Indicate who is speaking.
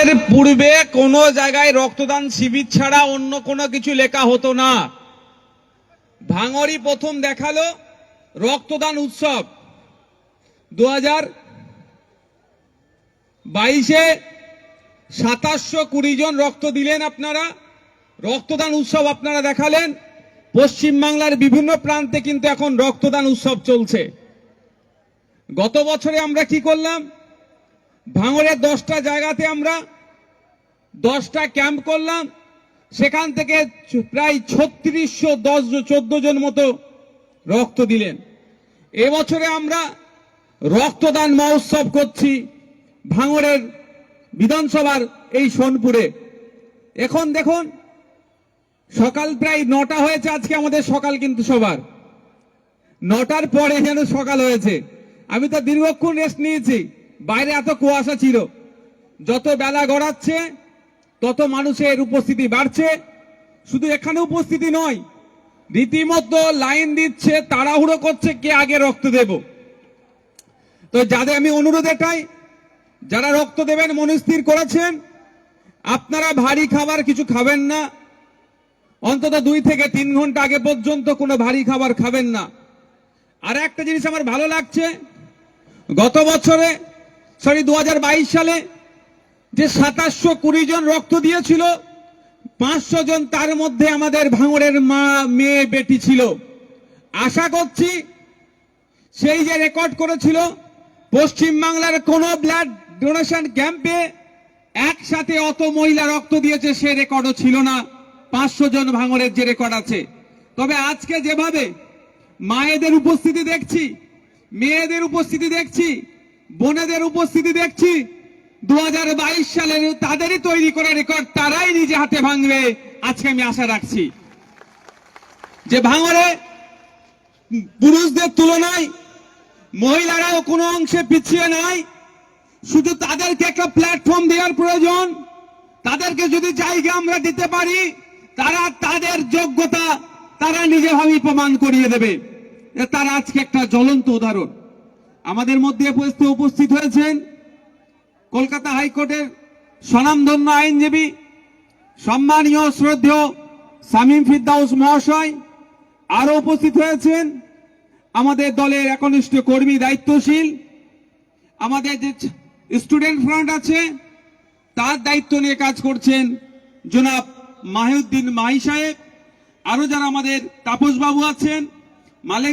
Speaker 1: এর পূর্বে কোনো জায়গায় রক্তদান শিবির ছাড়া অন্য কোনো কিছু লেখা হতো না। ভাঙড়ি প্রথম দেখাল রক্তদান উৎসব। দু হাজার বাইশে সাতাশশো কুড়ি জন রক্ত দিলেন আপনারা। রক্তদান উৎসব আপনারা দেখালেন। পশ্চিমবাংলার বিভিন্ন প্রান্তে কিন্তু এখন রক্তদান উৎসব চলছে। গত বছরে আমরা কি করলাম? ভাঙড়ের দশটা জায়গাতে আমরা দশটা ক্যাম্প করলাম। সেখান থেকে প্রায় ছত্রিশশো দশ চোদ্দ জন মতো রক্ত দিলেন। এবছরে আমরা রক্তদান মহোৎসব করছি ভাঙড়ের বিধানসভার এই সোনপুরে। এখন দেখুন, সকাল প্রায় নটা হয়েছে আজকে আমাদের সকাল কিন্তু সবার। নটার পরে যেন সকাল হয়েছে। আমি তো দীর্ঘক্ষণ রেস্ট নিয়েছি। বাইরে এত কুয়াশা ছিল। যত বেলা গড়াচ্ছে, তত মানুষের উপস্থিতি বাড়ছে। শুধু এখানে উপস্থিতি নয়, রীতিমতো লাইন দিচ্ছে, তাড়াহুড়ো করছে কে আগে রক্ত দেব। তো যাদের আমি অনুরোধ এটাই, যারা রক্ত দেবেন মনস্থির করেছেন, আপনারা ভারী খাবার কিছু খাবেন না। অন্তত দুই থেকে তিন ঘণ্টা আগে পর্যন্ত কোনো ভারী খাবার খাবেন না। আর একটা জিনিস আমার ভালো লাগছে, গত বছরে সরি দু হাজার বাইশ সালে যে সাতাশশো কুড়ি জন রক্ত দিয়েছিল, পাঁচশো জন তার মধ্যে আমাদের ভাঙড়ের মা, মেয়ে, বেটি ছিল। আশা করছি সেই যে রেকর্ড করেছিল, পশ্চিমবাংলার কোন ব্লাড ডোনেশন ক্যাম্পে একসাথে অত মহিলা রক্ত দিয়েছে, সে রেকর্ডও ছিল না। পাঁচশো জন ভাঙড়ের যে রেকর্ড আছে। তবে আজকে যেভাবে মায়েদের উপস্থিতি দেখছি, মেয়েদের উপস্থিতি দেখছি বোনেদের উপস্থিতি দেখছি। দু হাজার বাইশ সালের তাদেরই তৈরি করা রেকর্ড, তারাই নিজে হাতে ভাঙবে। আজকে আমি আশা রাখছি যে ভাঙরে পুরুষদের তুলনায় মহিলারাও কোনো অংশে পিছিয়ে নাই। শুধু তাদেরকে একটা প্ল্যাটফর্ম দেওয়ার প্রয়োজন। তাদেরকে যদি জায়গা আমরা দিতে পারি, তারা তাদের যোগ্যতা তারা নিজেভাবেই প্রমাণ করিয়ে দেবে। তারা আজকে একটা জ্বলন্ত উদাহরণ। আমাদের মধ্যে উপস্থিত হয়েছেন কলকাতা হাইকোর্টের স্বনামধন্য আইনজীবী, সম্মানীয়, শ্রদ্ধেয় সামিম ফিরদাউস মহাশয়। আরও উপস্থিত হয়েছেন আমাদের দলের একনিষ্ঠ কর্মী দায়িত্বশীল। আমাদের যে স্টুডেন্ট ফ্রন্ট আছে, তার দায়িত্ব নিয়ে কাজ করছেন জনাব মাহিউদ্দিন মাহি সাহেব। আরও যারা আমাদের তাপস বাবু আছেন, মালিক